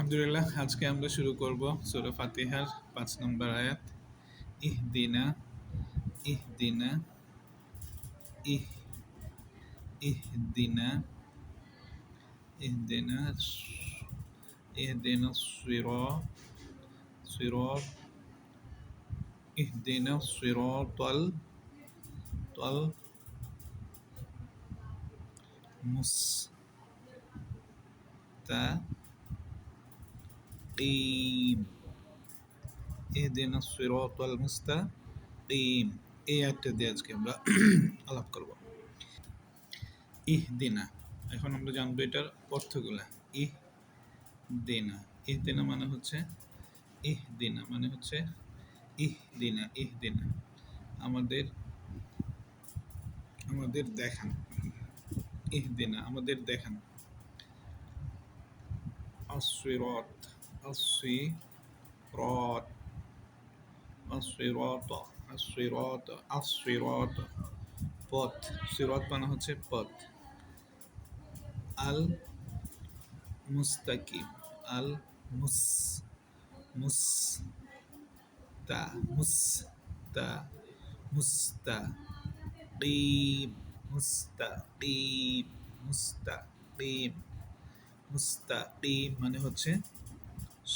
আলহামদুলিল্লাহ, আজকে আমরা শুরু করব সুরা ফাতিহার পাঁচ নম্বর আয়াত। ইহদিনা ইহদিনা, ইহ, ইহদিনা ইহদিনা ইহদিনা সিরা সিরাত, ইহদিনা সিরাতাল, তাল মুস্তাকিম ইহদিনা সিরাতাল মুস্তাকিম এই আয়াতটা দিয়ে আজকে আমরা আলাপ করব ইহ দিনা এখন আমরা জানব এটার অর্থগুলা। ইহ দেনা ইহ দেনা মানে হচ্ছে ইহ দিনা মানে হচ্ছে ইহ দিনা ইহ দেনা আমাদের আমাদের দেখান। ইহ দিনা আমাদের দেখান। আসিরত আসিরত আসিরত আসিরত আসিরত পথ সিরত মানে হচ্ছে পথ আল মুস্তাকিম আল মুস মুস তা মুস তা মুস্তা কিম মুস্তাকিম মুস্তাকিম মুস্তাকিম মানে হচ্ছে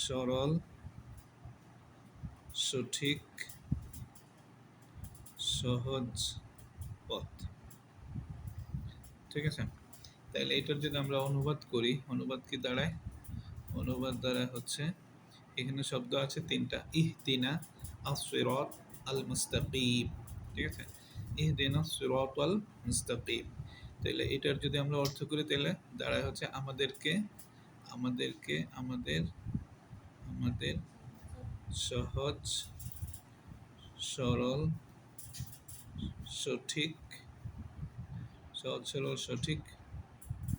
সরল, সঠিক, সহজ পথ। ঠিক আছে? তাহলে এটার যদি আমরা অনুবাদ করি, অনুবাদ কি দাঁড়ায়? অনুবাদ দ্বারা হচ্ছে, এখানে শব্দ আছে তিনটা। ইহ দিনা আল মুস্তাকিম ঠিক আছে? ইহ দিনা আল মুস্তাকিম তাহলে এটার যদি আমরা অর্থ করি তাহলে দাঁড়ায় হচ্ছে আমাদেরকে আমাদেরকে, আমাদের আমাদের সহজ, সরল, সঠিক, সহজ, সরল, সঠিক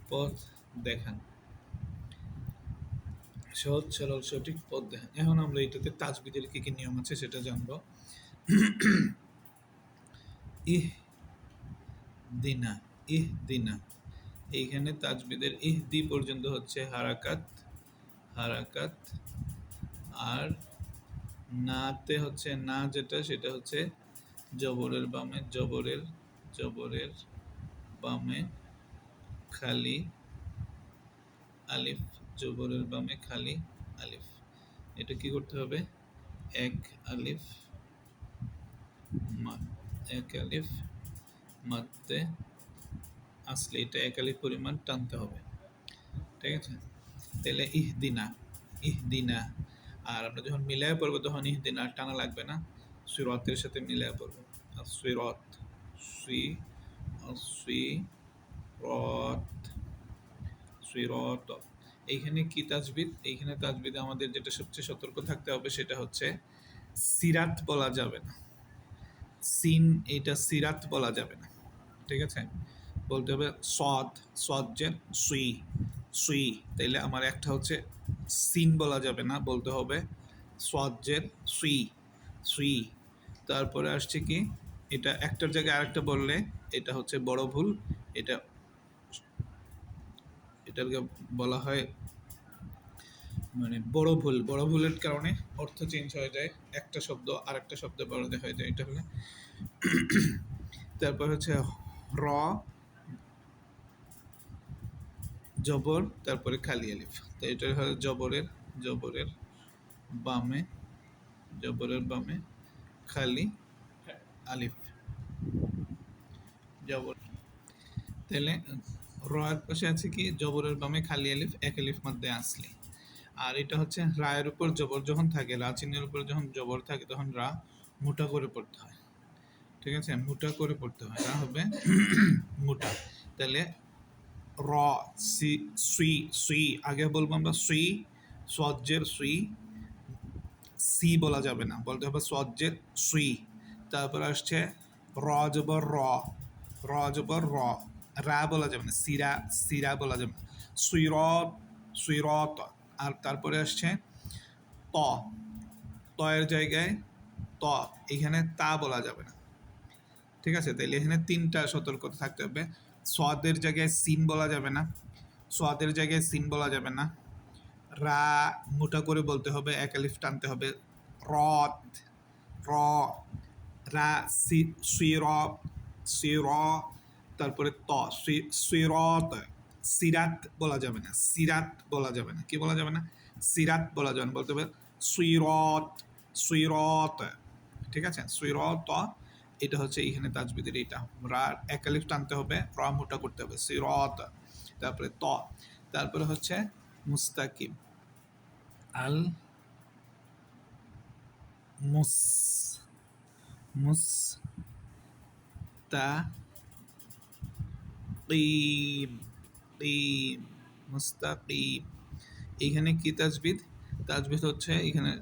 পথ দেখান। সহজ, সরল, সঠিক পথ দেখান। এখন আমরা এটাতে তাজবিদের কি কি নিয়ম আছে সেটা জানব। ইহ দিনা ইহ দিনা। এইখানে তাজবিদের ইহ দি পর্যন্ত হচ্ছে হারাকাত হারাকাত আর নাতে হচ্ছে না যেটা, সেটা হচ্ছে জবরের বামে, জবরের জবরের বামে খালি আলিফ, জবরের বামে খালি আলিফ। এটা কি করতে হবে? এক আলিফ মাদ এক আলিফ মাদতে আসলে এটা এক আলিফ পরিমাণ টানতে হবে। ঠিক আছে? তাহলে ইহ দিনা ইহ দিনা আর আমরা যখন মিলায় পড়ব, তখন ইহ দিনা টানা লাগবে না। সুরতের সাথে মিলায় পড়ব। আর সুরত সুই সুই রত সুইরত এইখানে কি তাজবিদ? এইখানে তাজবিদে আমাদের যেটা সবচেয়ে সতর্ক থাকতে হবে, সেটা হচ্ছে সিরাত বলা যাবে না। সিন, এটা সিরাত বলা যাবে না। ঠিক আছে? বলতে হবে সদ সজ্জের সুই সুই তাইলে আমার একটা হচ্ছে সিন বলা যাবে না, বলতে হবে সজ্জের সুই সুই তারপরে আসছে কি, এটা একটার জায়গায় আরেকটা বললে এটা হচ্ছে বড় ভুল, এটা এটাকে বলা হয় মানে বড় ভুল। বড় ভুলের কারণে অর্থ চেঞ্জ হয়ে যায়, একটা শব্দ আর একটা শব্দ বড়তে হয়ে যায়, এটা হলে। তারপর হচ্ছে র জবর, তারপরে খালি আলিফ। তো এটা হলো জবরের জবরের বামে জবরের বামে খালি আলিফ। জবর। তাহলে রয়ের পাশে আছে কি? জবরের বামে খালি আলিফ, এক আলিফ মধ্যে আসলে। আর এটা হচ্ছে রায়ের উপর জবর যখন থাকে, রা চিহ্নের উপর যখন জবর থাকে, তখন রা মোটা করে পড়তে হয়। ঠিক আছে? মোটা করে পড়তে হয়। রা হবে মোটা। তাহলে র, সি সুই সুই আগে বলব আমরা সুই সজ্জের সুই সি বলা যাবে না, বলতে হবে সজ্জের সুই তারপর আসছে র জবর র র জবর র, রা বলা যাবে না, সিরা সিরা বলা যাবে না সুইরত সুইরত, আর তারপরে আসছে ত তয়ের জায়গায় ত, এখানে তা বলা যাবে না, ঠিক আছে? তাইলে এখানে তিনটা সতর্কতা থাকতে হবে। সোয়াদের জায়গায় সিন বলা যাবে না। সোয়াদের জায়গায় সিন বলা যাবে না। রা মোটা করে বলতে হবে, এক আলিফ টানতে হবে। রত র, রা, সি সুইর সুইর তারপরে ত সুই- সুইরত সিরাত বলা যাবে না। সিরাত বলা যাবে না। কি বলা যাবে না? সিরাত বলা যাবে না। বলতে হবে সুইরত সুইরত ঠিক আছে? সুইরত এটা হচ্ছে এখানে তাজবিদের এটা। রা একালিফ টানতে হবে, র মোটা করতে হবে, সিরত। তারপরে ত। তারপরে হচ্ছে মুস্তাকিম। আল মুস মুস তা কিম কিম মুস্তাকিম। এখানে কি তাজবিদ? তাজবিদ হচ্ছে এখানে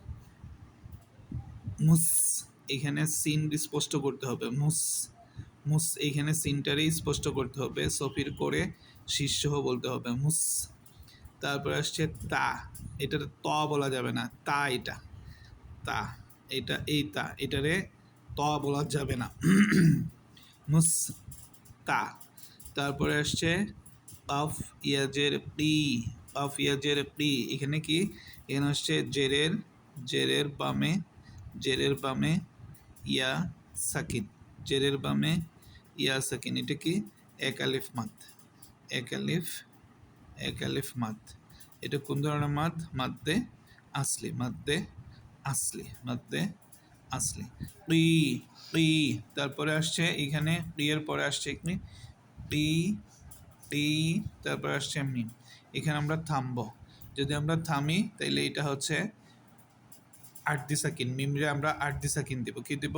মুস এখানে সিন স্পষ্ট করতে হবে। মুস মুস এখানে সিনটারেই স্পষ্ট করতে হবে। সফির করে শীর্ষ বলতে হবে, মুস। তারপরে আসছে তা। এটা ত বলা যাবে না। তা এটা। তা, এটা, এই তা। এটারে ত বলা যাবে না। মুস, তা। তারপরে আসছে অফ ইয়াজের পি। অফ ইয়াজের পি। এখানে কি? এখানে হচ্ছে জেরের জেরের বামে জেরের বামে ইয়া সাকিন জেরের বামে ইয়া সাকিন এটা কি এক আলিফ মাদ এক আলিফ এক আলিফ মাদ এটা কোন ধরনের মাদ মাদ্দে আসলি মাদ্দে আসলি মাদ্দে আসলি। ই ই তারপরে আসছে এখানে এর পরে আসছে এখানে ই ই তারপরে আসছে মিম। এখানে আমরা থামবো। যদি আমরা থামি, তাইলে এটা হচ্ছে আট দি সাকিন মিমরে আমরা আট দি সাকিন দিব। কি দিব?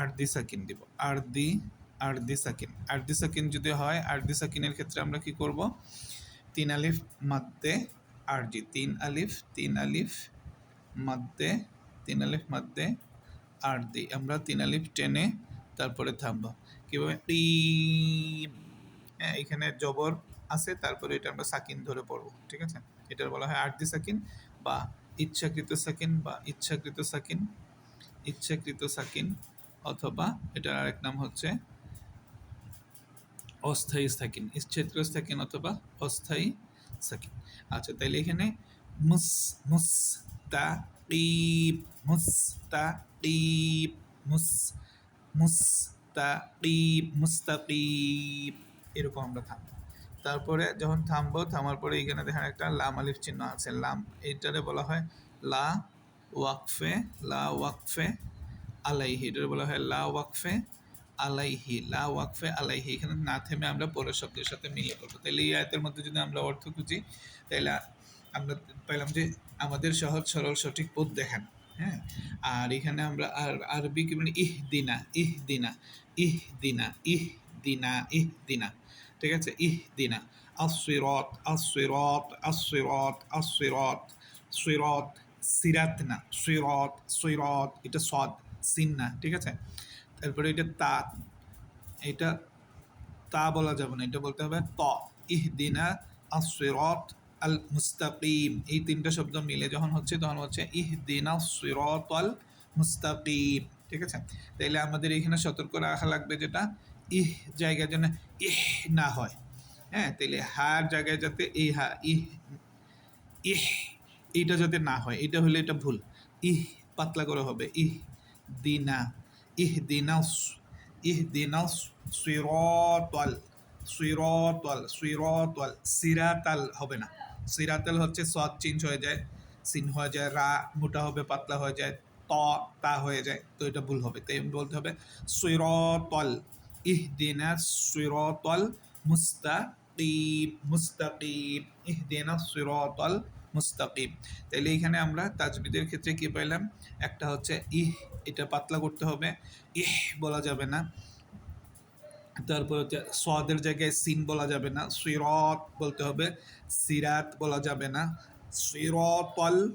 আট দি সাকিন দিব। আর দি আর দি সাকিন আর দি সাকিন যদি হয় আর দি সাকিনের ক্ষেত্রে আমরা কি করব? তিন আলিফ মাদ্দে আর জি তিন আলিফ তিন আলিফ মাদ্দে তিন আলিফ মাদ্দে আর দি আমরা তিন আলিফ টেনে তারপরে থামবো। কীভাবে? হ্যাঁ এখানে জবর আছে, তারপরে এটা আমরা সাকিন ধরে পড়ব। ঠিক আছে? এটার বলা হয় আট দি সাকিন বা ইচ্ছাকৃত সাকিন বা ইচ্ছাকৃত সাকিন ইচ্ছাকৃত সাকিন অথবা এটার আরেক নাম হচ্ছে অস্থায়ী সাকিন, ইচ্ছাকৃত সাকিন অথবা অস্থায়ী সাকিন। আচ্ছা তাইলে এখানে মুস মুস, তা কিব মুস, তা কিব মুস মুস, তা কিব মুস্তাকিব এরকম আমরা থামবো তারপরে যখন থামবো, থামার পরে এখানে দেখেন একটা লাম আলিফ চিহ্ন আছে। লাম এটারে বলা হয় লা ওয়াকফে লা ওয়াকফে আলাইহি। এটারে বলা হয় লা ওয়াকফে আলাইহি, লা ওয়াকফে আলাইহি। এখানে না থেমে আমরা পরের শব্দের সাথে মিলে করব। তাহলে এই আয়তের মধ্যে যদি আমরা অর্থ খুঁজি, তাহলে আমরা পাইলাম যে আমাদের সহজ, সরল, সঠিক পথ দেখান হ্যাঁ? আর এখানে আমরা আর আরবি কি মানে ইহ দিনা ইহ দিনা ঠিক আছে? ইহ দিনা আসিরত আসিরত আসিরত আসিরত সিরত সিরাত না সিরত সিরত, এটা সদ সিন না ঠিক আছে? তারপরে এটা তা এটা তা বলা যাবে না, এটা বলতে হবে ত ইহ দিনা আসিরত আল মুস্তাকিম এই তিনটা শব্দ মিলে যখন হচ্ছে তখন হচ্ছে ইহ দিনা সিরত আল মুস্তাকিম ঠিক আছে? তাইলে আমাদের এখানে সতর্ক রাখা লাগবে যেটা ইহ জায়গায় যেন ইহ না হয়। হ্যাঁ তাইলে হার জায়গায় যাতে এই হা, ইহ ইহ, এইটা যাতে না হয় এটা হলে এটা ভুল। ইহ পাতলা করে হবে। ইহ দিনা ইহ দিনা ইহ দিনা সিরতল সিরতল সিরতল, সিরাতাল হবে না। সিরাতাল হচ্ছে সৎ চেঞ্জ হয়ে যায় সিন হয়ে যায়, রা মোটা হবে, পাতলা হয়ে যায়, ত, তা হয়ে যায়, তো এটা ভুল হবে। তাই বলতে হবে সিরতল। ইহ দিনা সিরতল মুস্তাকিম মুস্তাকিম ইহ দিনা সিরতল মুস্তাকিম তাইলে এখানে আমরা তাজবিদের ক্ষেত্রে কি পাইলাম? একটা হচ্ছে ইহ, এটা পাতলা করতে হবে। ইহ বলা যাবে না। তারপর হচ্ছে সদের জায়গায় সিন বলা যাবে না। সিরত বলতে হবে। সিরাত বলা যাবে না। সিরতল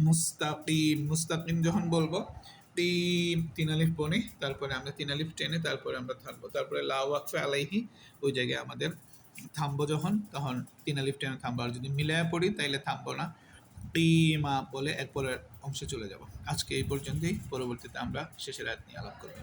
মুস্তাকিম। মুস্তাকিম যখন বলব তিন তিন আলিফ বনে, তারপরে আমরা তিন আলিফ টেনে তারপরে আমরা থাকব তারপরে লাউ আকফে আলাইহি, ওই জায়গায় আমাদের থামবো যখন, তখন তিন আলিফ টেনে থামবো। আর যদি মিলায় পড়ি, তাইলে থামবো না। টিমা বলে একপরের অংশে চলে যাব। আজকে এই পর্যন্তই। পরবর্তীতে আমরা শেষের রাত নিয়ে আলাপ করব